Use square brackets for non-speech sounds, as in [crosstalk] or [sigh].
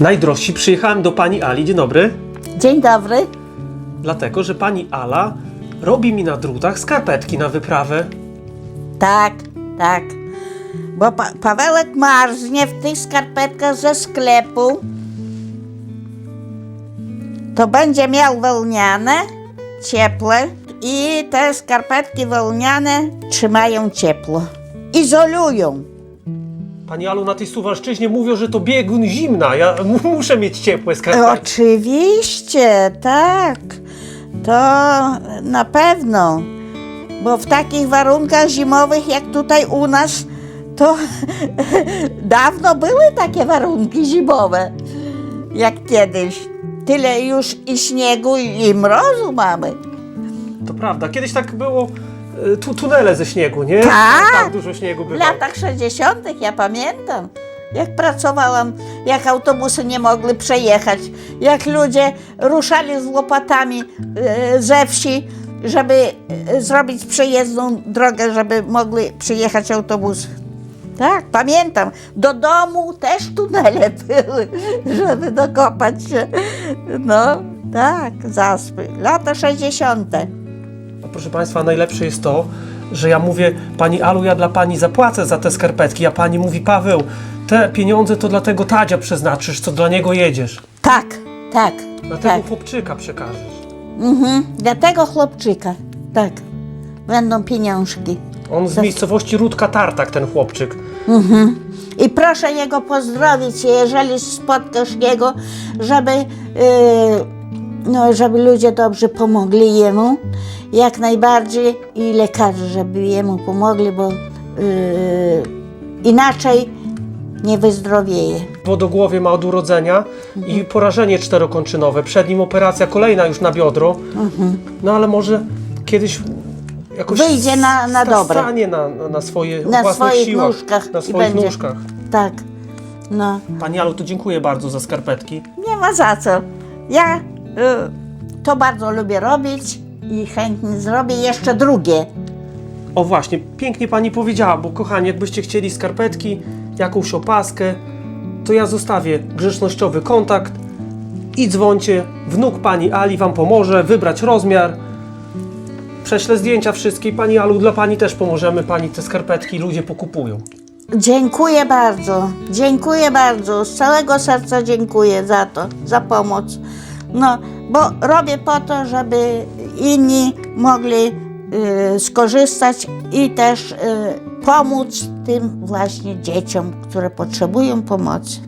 Najdrożsi, przyjechałem do pani Ali, dzień dobry, Dzień dobry. dlatego, że pani Ala robi mi na drutach skarpetki na wyprawę. Tak, tak. Bo pa Pawełek marznie w tych skarpetkach ze sklepu. To będzie miał wełniane, ciepłe i te skarpetki wełniane trzymają ciepło. Izolują. Pani Alu, na tej Suwalszczyźnie mówią, że to biegun zimna, ja [laughs] mu- muszę mieć ciepłe skarpetki. Oczywiście, tak. To na pewno. Bo w takich warunkach zimowych jak tutaj u nas, to [laughs] dawno były takie warunki zimowe, jak kiedyś. Tyle już i śniegu, i mrozu mamy. To prawda, kiedyś tak było, tu tunele ze śniegu, nie? Tak. Tak dużo śniegu W latach 60. ja pamiętam, jak pracowałam, jak autobusy nie mogły przejechać, jak ludzie ruszali z łopatami e, ze wsi, żeby e, zrobić przejezdną drogę, żeby mogły przyjechać autobusy. Tak, pamiętam. Do domu też tunele [laughs] były, żeby dokopać się. No, tak, zaspy. Lata 60. A proszę Państwa, najlepsze jest to, że ja mówię, Pani Alu, ja dla Pani zapłacę za te skarpetki, a Pani mówi, Paweł, te pieniądze to dla tego Tadzia przeznaczysz, co dla niego jedziesz. Tak, tak, Dla tak. tego chłopczyka przekażesz. Mhm, dla tego chłopczyka, tak, będą pieniążki. On z Tak. miejscowości Rudka Tartak, ten chłopczyk. I proszę jego pozdrowić, jeżeli spotkasz jego, żeby, yy, no, żeby ludzie dobrze pomogli jemu, jak najbardziej i lekarze, żeby jemu pomogli, bo yy, inaczej nie wyzdrowieje. W wodogłowie ma od urodzenia i porażenie czterokończynowe. Przed nim operacja kolejna już na biodro. No ale może kiedyś jakoś Wyjdzie na- na sta- dobre. Stanie na, na, na swoje Na własnych swoich siłach, nóżkach Na i swoich będzie. nóżkach. Tak, no. Pani Alu, to dziękuję bardzo za skarpetki. Nie ma za co. Ja to bardzo lubię robić i chętnie zrobię jeszcze drugie. O właśnie, pięknie pani powiedziała, bo kochani, jakbyście chcieli skarpetki, jakąś opaskę, to ja zostawię grzecznościowy kontakt i dzwońcie. Wnuk pani Ali wam pomoże wybrać rozmiar. Prześlę zdjęcia wszystkie. Pani Alu, dla pani też pomożemy. Pani te skarpetki ludzie pokupują. Dziękuję bardzo, dziękuję bardzo, z całego serca dziękuję za to, za pomoc. No, bo robię po to, żeby inni mogli y, skorzystać i też y, pomóc tym właśnie dzieciom, które potrzebują pomocy.